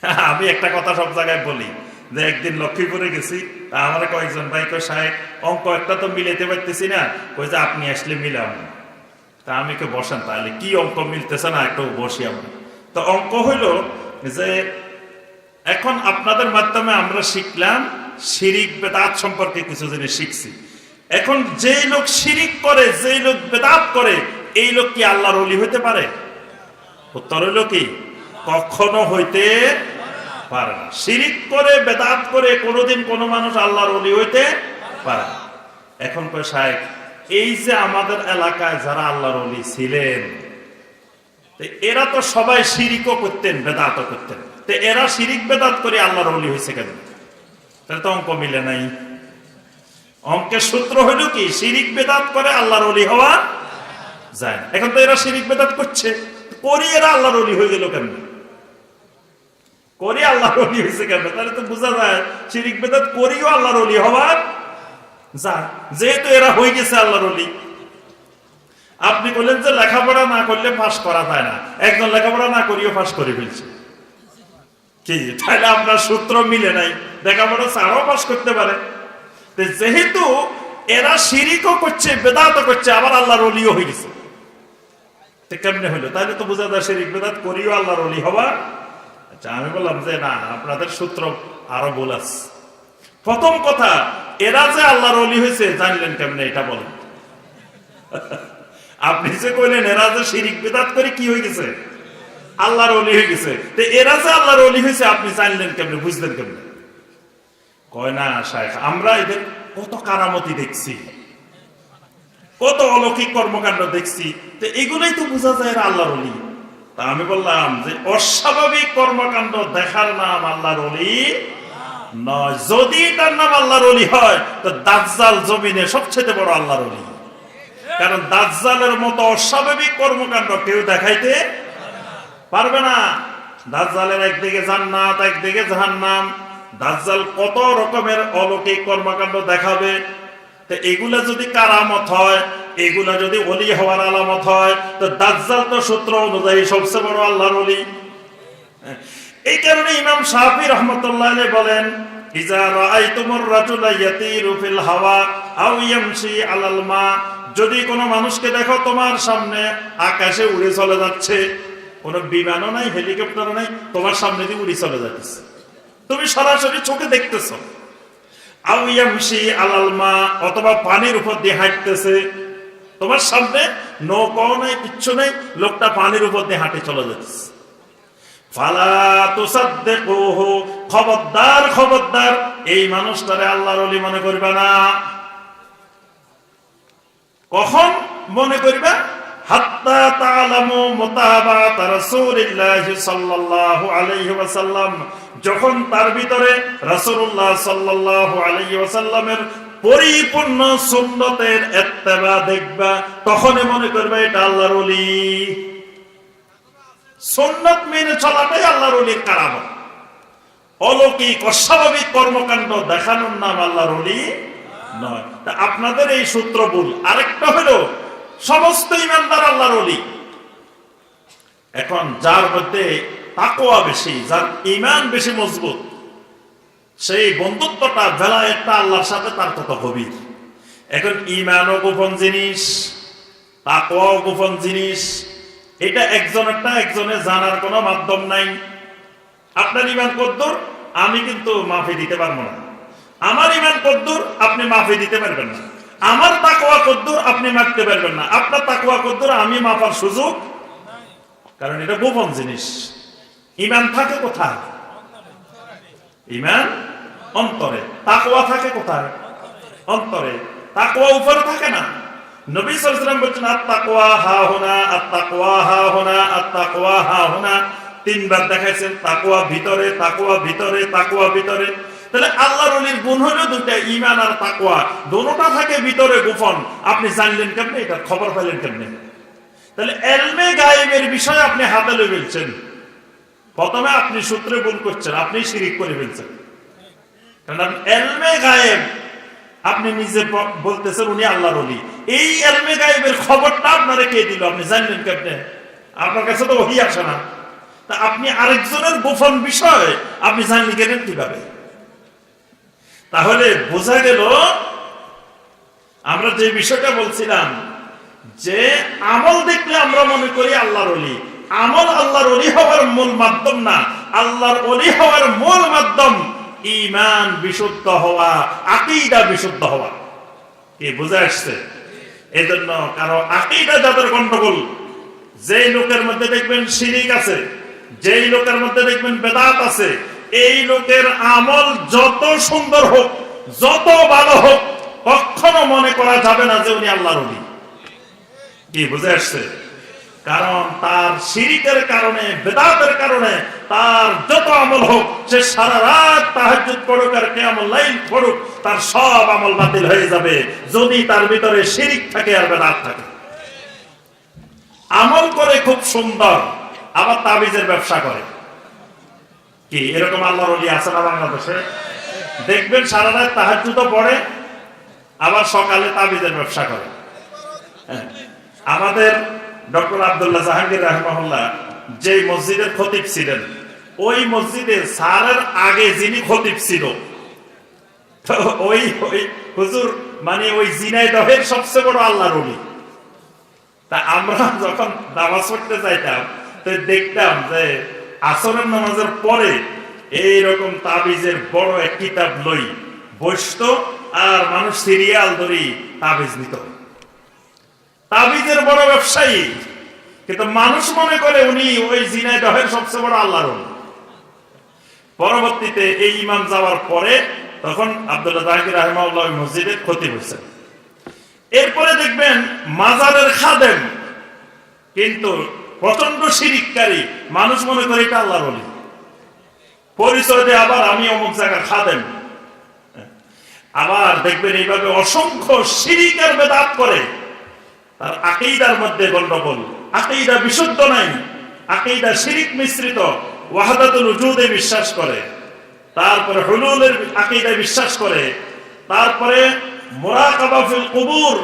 আমি একটা কথা সব জায়গায় বলি, যে একদিন লক্ষ্মীপুরে গেছি আমার কয়েকজন ভাই কয়, সাহেব, অঙ্ক একটা তো মিলাইতে পারতেছি না। কই যে, আপনি আসলে মিলাম তা আমি কে বসেন তাহলে, কি অঙ্ক মিলতেছে না, একটু বসি আমরা। তো অঙ্ক হইল যে, এখন আপনাদের মাধ্যমে আমরা শিখলাম শিরিক বেদাত সম্পর্কে কিছু জিনিস শিখছি। এখন যেই লোক শিরিক করে, যেই লোক বেদাত করে, এই লোক কি আল্লাহর অলি হইতে পারে? উত্তর হইল কি? কখনো হইতে পারে না। শিরিক করে, বেদাত করে কোনোদিন কোনো মানুষ আল্লাহর অলি হইতে পারে না। এখন কয়, সাহেব, এই যে আমাদের এলাকায় যারা আল্লাহর অলি ছিলেন এরা তো সবাই শিরিকও করতেন, বেদাতও করতেন। তো এরা শিরিক, বেদাত করে আল্লাহর অলি হয়েছে কেন? তাহলে তো অঙ্ক মিলে নাই। অঙ্কের সূত্র হইল কি? শিরিক, বেদাত করে আল্লাহর অলি হওয়া যায় এখন তো এরা শিরিক, বেদাত করছে। করি এরা আল্লাহর অলি হয়ে গেল কেন করি আল্লাহর অলি হয়েছে কেন? তাহলে তো বোঝা যায়, শিরিক বেদাত করিও আল্লাহর অলি হওয়ার যায় যেহেতু এরা হয়ে গেছে আল্লাহর অলি আপনি বললেন যে লেখাপড়া না করলে পাশ করা যায় না। একজন লেখাপড়া না করিও পাশ করে ফেলছে। কি, তাহলে আপনার সূত্র মিলে নাই। লেখাপড়া ছাড়াও পাশ করতে পারে। যেহেতু এরা শিরিকও করছে, বেদাতও করছে, আবার আল্লাহর অলিও হয়ে গেছে। কেমনে হইল তাহলে তো বোঝা যায় শিরিক বেদাত করিও আল্লাহর অলি হবা? আচ্ছা আমি বললাম যে না, আপনাদের সূত্র আরও ভুল প্রথম কথা, এরা যে আল্লাহর অলি হয়েছে, জানলেন কেমনে এটা বলেন। আপনি যে কইলেন, এরা যে শিরিক বেদাত করে কি হয়ে গেছে? আল্লাহর অলি হয়ে গেছে। তো এরা যে আল্লাহর অলি হয়েছে, আপনি জানলেন কেমনে, বুঝলেন কেমনে? কয় না, শায়েখ, আমরা এদের কত কারামতি দেখছি। কত অলৌকিক কর্মকাণ্ড দেখছি। তো এগুলোই তো বোঝা যায় এরা আল্লাহর অলি আমি বললাম যে অস্বাভাবিক কর্মকাণ্ড দেখার নাম আল্লাহর অলি নয়। যদি তার নাম আল্লাহর অলি হয়, তো দাজ্জাল জমিনে সবচেয়ে বড় আল্লাহর অলি কারণ দাজ্জালের মতো অস্বাভাবিক কর্মকাণ্ড কেউ দেখাইতে পারবে না। দাজ্জালের একদিকে জান্নাত, একদিকে জাহান্নাম। দাজ্জাল কত রকমের অলৌকিক কর্মকাণ্ড দেখাবে? তো এগুলা যদি কারামত হয় এগুলা যদি অলি হওয়ার আলামত হয়, তো দাজ্জাল তো সূত্র অনুযায়ী সবচেয়ে বড় আল্লাহর অলি এই কারণে ইমাম শাহি রহমতুল্লাহ বলেন, ইজা রাআইতুমুর রাজুলা ইয়াতিরু ফিল হাওয়া আও ইয়ামশি আলাল মা। যদি কোনো মানুষকে দেখো তোমার সামনে আকাশে উড়ে চলে যাচ্ছে, কোনো বিমানও নাই, হেলিকপ্টারও নাই, তোমার সামনে দিয়ে উড়ে চলে যাচ্ছে তুমি সরাসরি চোখে দেখতেছো। আও ইয়ামশি আলাল মা, অথবা পানির উপর দিয়ে হাঁটতেছে তোমার সামনে নৌকাও নাই, কিচ্ছু নেই, লোকটা পানির উপর দিয়ে হাঁটে চলে যাচ্ছে। খবরদার খবরদার, এই মানুষটারে আল্লাহর ওলি মনে করবে না। কখন মনে যখন তার ভিতরে রাসূলুল্লাহ সাল্লাল্লাহু আলাইহি পরিপূর্ণ সুন্নতের ইত্তেবা দেখবা, তখনই মনে করবে এটা আল্লাহর ওলি। সন্ন্যত মেনে চলাটাই আল্লাহর অলির কারামত। অলৌকিক, অস্বাভাবিক কর্মকাণ্ড দেখানোর নাম আল্লাহর অলি নয়। তা আপনাদের এই সূত্র ভুল। আরেকটা হলো, সমস্ত ইমানদার আল্লাহর অলি এখন যার মধ্যে তাকোয়া বেশি, যার ইমান বেশি মজবুত সেই বন্ধুত্বটা একটা আল্লাহর সাথে তার কত গভীর। এখন ইমানও গোপন জিনিস তাকোয়াও গোপন জিনিস। এটা একজনেরটা একজনের জানার কোনো মাধ্যম নাই। আপনার ইমান কদ্দুর আমি কিন্তু মাফি দিতে পারব না। আমার ইমান কদ্দুর আপনি মাফি দিতে পারবেন না। আমার তাকোয়া কদ্দুর আপনি মারতে পারবেন না। আপনার তাকোয়া কদ্দুর আমি মাপার সুযোগ কারণ এটা গোপন জিনিস। ইমান থাকে কোথায়? ইমান অন্তরে। তাকোয়া থাকে কোথায়? অন্তরে। তাকোয়া উপরে থাকে না। নবী সাল্লাল্লাহু বলছেন, আত্তাকওয়া হা হুনা, আত্তাকওয়া হা হুনা, আত্তাকওয়া হা হুনা। তিনবার দেখাইছেন, তাকওয়া ভিতরে তাকওয়া ভিতরে তাকওয়া ভিতরে। তাহলে আল্লাহর ওলির গুণ হলো দুটা ঈমান আর তাকওয়া। দোনোটা থাকে ভিতরে, গোপন। আপনি জানলেন কেমনে? এটা খবর পেলেন কেমনে? তাহলে এলমে গায়েবের বিষয়ে আপনি হাতে লই ফেলছেন। প্রথমে আপনি সূত্রে ভুল করছেন, আপনি শিরিক করে ফেলছেন। কারণ এলমে গায়েব। আপনি নিজে বলতেছেন উনি আল্লাহর অলি এই এলমে গায়েবের খবরটা আপনারা কে দিল? আপনি জানলেন কেমনে? আপনার কাছে তো ওহি আসে না। তা আপনি আরেকজনের গোপন বিষয় আপনি জানলে গেলেন কীভাবে? তাহলে বোঝা গেল, আমরা যে বিষয়টা বলছিলাম, যে আমল দেখলে আমরা মনে করি আল্লাহর অলি আমল আল্লাহর অলি হওয়ার মূল মাধ্যম না। আল্লাহর অলি হওয়ার মূল মাধ্যম ইমান বিশুদ্ধ হওয়া, আকিদা বিশুদ্ধ হওয়া। কি বুঝে আসছে? এই জন্য কারও আকিদা যাদের গন্ডগোল, যেই লোকের মধ্যে দেখবেন শিরিক আছে, যেই লোকের মধ্যে দেখবেন বেদাত আছে, এই লোকের আমল যত সুন্দর হোক, যত ভালো হোক, কখনো মনে করা যাবে না যে উনি আল্লাহর কি বুঝে আসছে? কারণ তার শিরিকের কারণে, বেদাতের কারণে তার যত আমল হোক, সে সারা রাত তাহাজ্জুদ পড়ুক আর কেমন লাইন পড়ুক, তার সব আমল বাতিল হয়ে যাবে। যদি তার ভিতরে শিরিক থাকে আর বেদাত থাকে। আমল করে খুব সুন্দর, আবার তাবিজের ব্যবসা করে। কি, এরকম আল্লাহর অলি আছে না বাংলাদেশে? দেখবেন সারা রাত তাহাজ্জুদ পড়ে, আবার সকালে তাবিজের ব্যবসা করে। হ্যাঁ। আমাদের ডক্টর আবদুল্লাহ জাহাঙ্গীর রহমাহুল্লাহ যে মসজিদের খতিব ছিলেন, ওই মসজিদে সারের আগে যিনি খতিব ছিল ওই ওই হুজুর মানে ওই জিনাই দহের সবচেয়ে বড় আল্লাহর অলি তা আমরা যখন নামাজ পড়তে যাইতাম, তো দেখতাম যে আসরের নামাজের পরে এইরকম তাবিজের বড় এক কিতাব লই বসতো আর মানুষ সিরিয়াল ধরি তাবিজ নিত। তাবিজের বড় ব্যবসায়ী। কিন্তু মানুষ মনে করে উনি ওই জিনাই দহের সবচেয়ে বড় আল্লাহর পরবর্তীতে এই ইমাম যাওয়ার পরে তখন আব্দুল্লাহ জাহাঙ্গীর রহমাউল্লাহ ওই মসজিদে ক্ষতি হয়েছে। এরপরে দেখবেন মাজারের খাদেম কিন্তু প্রচণ্ড শিরিককারী, মানুষ মনে করে এটা আল্লাহর অলি। পরিচয় দিয়ে আবার আমি অমুক জায়গার খাদেম। আবার দেখবেন এইভাবে অসংখ্য শিরিকের বেদাত করে। তার আকেইদার মধ্যে গন্ডগোল। আকেইদা বিশুদ্ধ নাই আকেইদা শিরিক মিশ্রিত, ওয়াহাদাতুল উজুদে বিশ্বাস করে। তারপরে হুলুলের আকেইদায় বিশ্বাস করে। তারপরে মোরাকাবা ফিল কুবুর,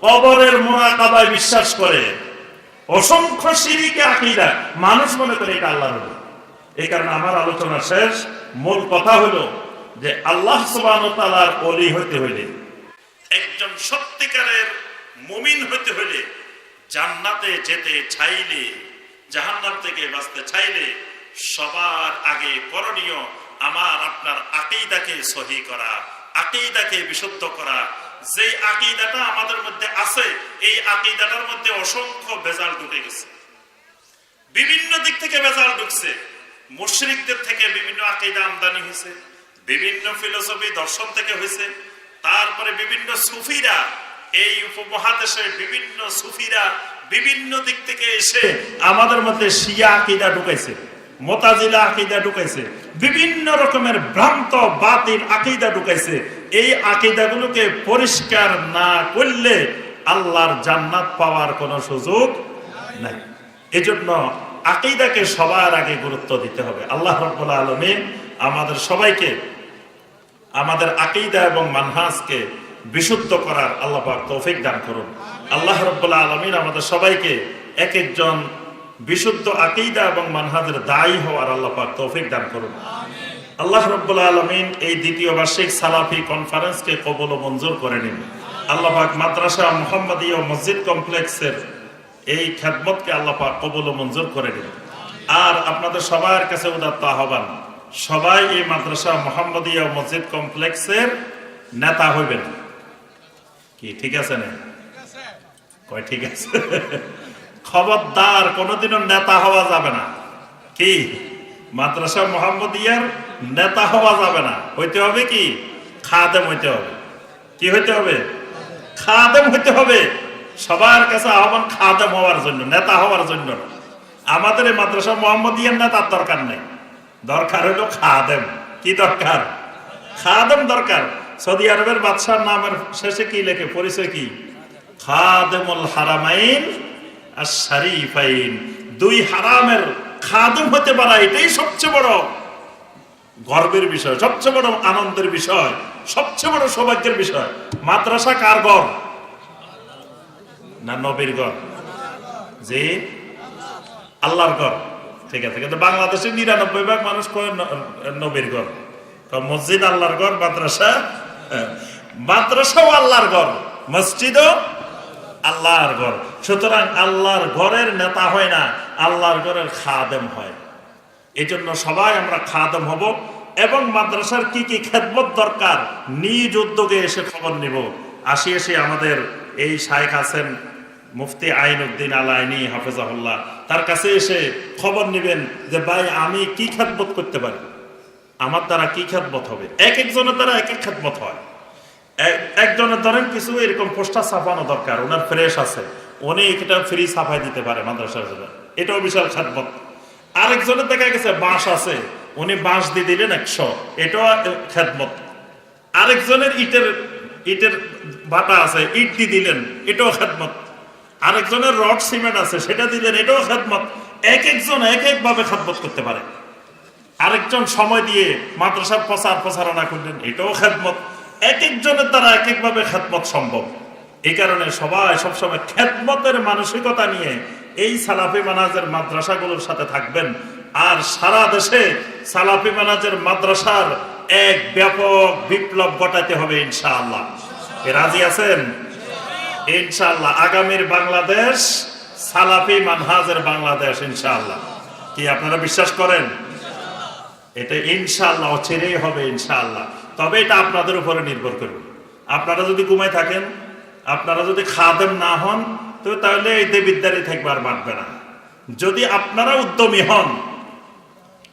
কবরের মোরাকাবায় বিশ্বাস করে। অসংখ্য শিরিকে আকিদা, মানুষ মনে করে এটা আল্লাহর হলো এই কারণে আমার আলোচনা শেষ। মূল কথা হলো যে আল্লাহ সুবহানাহু ওয়া তাআলার ওলি হতে হইলে একজন সত্যিকারের মুমিন হতে হলে জান্নাতে যেতে চাইলে, জাহান্নাম থেকে বাঁচতে চাইলে সবার আগে করণীয় আমার, আপনার আকিদাকে সহি করা, আকিদাকে বিশুদ্ধ করা। যে আকিদাটা আমাদের মধ্যে আছে, এই আকিদাটার মধ্যে অসংখ্য বেজাল ঢুকে গেছে। বিভিন্ন দিক থেকে বেজাল ঢুকছে। মুশরিকদের থেকে বিভিন্ন আকিদা আমদানি হয়েছে, বিভিন্ন ফিলোসফি দর্শন থেকে হয়েছে, তারপরে বিভিন্ন সুফিরা এই উপমহাদেশের বিভিন্ন সুফিরা বিভিন্ন দিক থেকে এসে আমাদের মধ্যে শিয়া আকিদা ঢুকাইছে, মোতাজিলা আকিদা ঢুকাইছে, বিভিন্ন রকমের ভ্রান্ত, বাতিল আকিদা ঢুকাইছে। এই আকিদাগুলোকে পরিষ্কার না করলে আল্লাহর জান্নাত পাওয়ার কোনো সুযোগ নাই। এজন্য আকিদাকে সবার আগে গুরুত্ব দিতে হবে। আল্লাহ রব্বুল আলমিন আমাদের সবাইকে, আমাদের আকিদা এবং মানহাজকে বিশুদ্ধ করার আল্লাহ পাক তৌফিক দান করুন। আল্লাহ রব্বুল্লাহ আলমিন আমাদের সবাইকে এক একজন বিশুদ্ধ আকিদা এবং মানহাজের দায়ী হওয়ার আল্লাহ পাক তৌফিক দান করুন। আল্লাহ রব্বুল্লাহ আলমিন এই দ্বিতীয় বার্ষিক সালাফি কনফারেন্সকে কবল ও মঞ্জুর করে নিন। আল্লাহ পাক মাদ্রাসা মোহাম্মদীয় মসজিদ কমপ্লেক্সের এই খেদমতকে আল্লাহ পাক কবল ও মঞ্জুর করে নিন। আর আপনাদের সবার কাছে উদাত্ত আহ্বান সবাই এই মাদ্রাসা মোহাম্মদীয় মসজিদ কমপ্লেক্সের নেতা হইবেন। কি, ঠিক আছে না? কয়, ঠিক আছে। খবরদার, কোনোদিনও নেতা হওয়া যাবে না। কি? মাদ্রাসা মোহাম্মদিয়ার নেতা হওয়া যাবে না। হইতে হবে কি? খাদেম হইতে হবে। কি হইতে হবে? খাদেম হইতে হবে। সবার কাছে আহ্বান খাদেম হওয়ার জন্য, নেতা হওয়ার জন্য। আমাদের এই মাদ্রাসা মোহাম্মদিয়ার নেতার দরকার নেই। দরকার হইল খাদেম। কি দরকার? খাদেম দরকার। সৌদি আরবের বাদশার নামের শেষে কি লেখে? পরিচয় কি? খাদেমুল হারামাইন আর শারিফাইন দুই হারামের খাদেম হতে পারা এটাই সবচেয়ে বড় গর্বের বিষয়, সবচেয়ে বড় আনন্দের বিষয়, সবচেয়ে বড় সৌভাগ্যের বিষয়। মাদ্রাসা কার গড়? না নবীর গড়? যে আল্লাহর গড়। ঠিক আছে, কিন্তু বাংলাদেশে নিরানব্বই ভাগ মানুষ নবীর ঘর মসজিদ আল্লাহর ঘর মাদ্রাসা মাদ্রাসাও আল্লাহর ঘর, মসজিদও আল্লাহর ঘর। সুতরাং আল্লাহর ঘরের নেতা হয় না, আল্লাহর ঘরের খাদেম হয়। এই জন্য সবাই আমরা খাদেম হব এবং মাদ্রাসার কি কি খেদমত দরকার, নিজ উদ্যোগে এসে খবর নিব। আসি এসে আমাদের এই শায়েখ আছেন মুফতি আইন উদ্দিন আল আইনি হাফেজাহুল্লাহ, তার কাছে এসে খবর নেবেন যে, ভাই, আমি কি খেদমত করতে পারি? আমার দ্বারা কি খেদমত হবে? এক একজনের দ্বারা এক এক খেদমত হয়। এক- একজনের ধরেন কিছু এরকম পোস্টার ছাপানো দরকার, ওনার ফ্রেশ আছে। উনি এটা ফ্রি ছাপাই দিতে পারে মাদ্রাসার জন্য। এটাও বিশাল খেদমত। আরেকজনের দেখা গেছে বাঁশ আছে, উনি বাঁশ দিয়ে দিলেন একশো। এটাও খেদমত। আরেকজনের ইটের ইটের বাটা আছে, ইট দিয়ে দিলেন, এটাও খেদমত। আরেকজনের রড সিমেন্ট আছে, সেটা দিলেন, এটাও খেদমত। এক একজন এক এক ভাবে খেদমত করতে পারে। আরেকজন সময় দিয়ে মাদ্রাসার প্রচার প্রচারণা করলেন, এটাও খেদমত। এক একজনের দ্বারা এক একভাবে খেদমত সম্ভব। এই কারণে সবাই সবসময় খেদমতের মানসিকতা নিয়ে এই সালাফি মানাজের মাদ্রাসাগুলোর সাথে থাকবেন। আর সারা দেশে সালাফি মানাজের মাদ্রাসার এক ব্যাপক বিপ্লব ঘটাতে হবে ইনশাআল্লাহ। রাজি আছেন? ইনশাআল্লাহ। আগামীর বাংলাদেশ সালাফি মানহাজের বাংলাদেশ ইনশাআল্লাহ। কি আপনারা বিশ্বাস করেন? এটা ইনশাল্লাহ অচিরেই হবে ইনশাআল্লাহ। তবে এটা আপনাদের উপরে নির্ভর করবে। আপনারা যদি ঘুমায় থাকেন, আপনারা যদি খাদেম না হন, তো তাহলে এই দেবিদ্যারে থাকবে আর বাঁটবে না। যদি আপনারা উদ্যমী হন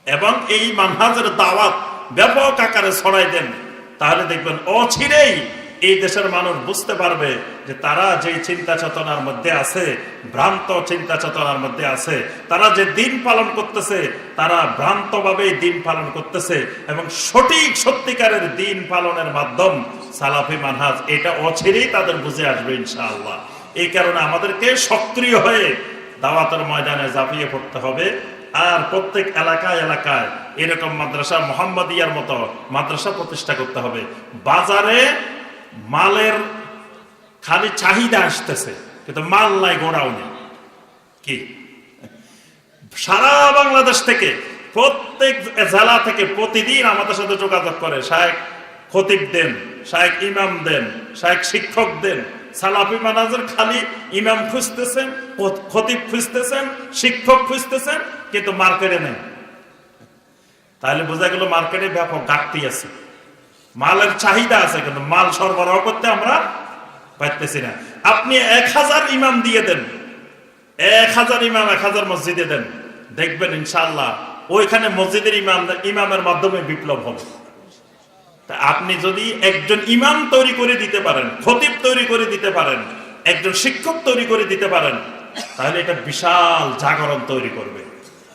এবং এই মানহাজের দাওয়াত ব্যাপক আকারে ছড়াই দেন, তাহলে দেখবেন অচিরেই এই দেশের মানুষ বুঝতে পারবে যে তারা যে চিন্তা চেতনার মধ্যে আছে, ভ্রান্ত চিন্তা চেতনার মধ্যে আছে, তারা যে দিন পালন করতেছে, তারা ভ্রান্তভাবে দিন পালন করতেছে এবং সঠিক সত্যিকারের দিন পালনের মাধ্যম সালাফি মানহাজ, এটা অচিরেই তাদের বুঝে আসবে ইনশাআল্লাহ। এই কারণে আমাদেরকে সক্রিয় হয়ে দাওয়াতের ময়দানে ঝাঁপিয়ে পড়তে হবে। আর প্রত্যেক এলাকায় এলাকায় এরকম মাদ্রাসা মোহাম্মদিয়ার মতো মাদ্রাসা প্রতিষ্ঠা করতে হবে। বাজারে মালের খালি চাহিদা আসতেছে, কিন্তু মাল নাই, গোড়াও নেই। কি? সারা বাংলাদেশ থেকে, প্রত্যেক জেলা থেকে প্রতিদিন আমাদের সাথে যোগাযোগ করে, শায়েক খতিব দেন, শায়েক ইমাম দেন, শায়েক শিক্ষক দেন, সালাফি মানাজের খালি ইমাম খুঁজতেছেন খতিব খুঁজতেছেন, শিক্ষক খুঁজতেছেন, কিন্তু মার্কেটে নেই। তাহলে বোঝা গেল মার্কেটে ব্যাপক ঘাটতি আছে। মালের চাহিদা আছে, কিন্তু মাল সরবরাহ করতে আমরা পাইতেছি না। আপনি এক হাজার ইমাম দিয়ে দেন। এক হাজার ইমাম, এক হাজার মসজিদে দেন। দেখবেন ইনশাল্লাহ ওইখানে মসজিদের ইমাম, ইমামের মাধ্যমে বিপ্লব হবে। আপনি যদি একজন ইমাম তৈরি করে দিতে পারেন, খতিব তৈরি করে দিতে পারেন, একজন শিক্ষক তৈরি করে দিতে পারেন, তাহলে এটা বিশাল জাগরণ তৈরি করবে।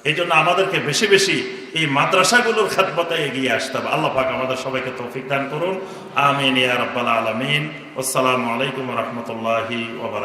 এই আমাদেরকে বেশি বেশি এই মাদ্রাসাগুলোর খেদমতে এগিয়ে আসতে হবে। আল্লাহ পাক আমাদের সবাইকে তৌফিক দান করুন। আমিন ইয়া রাব্বাল আলামিন। আসসালামু আলাইকুম রহমতুল্লাহি ওয়া বারাকাতুহু।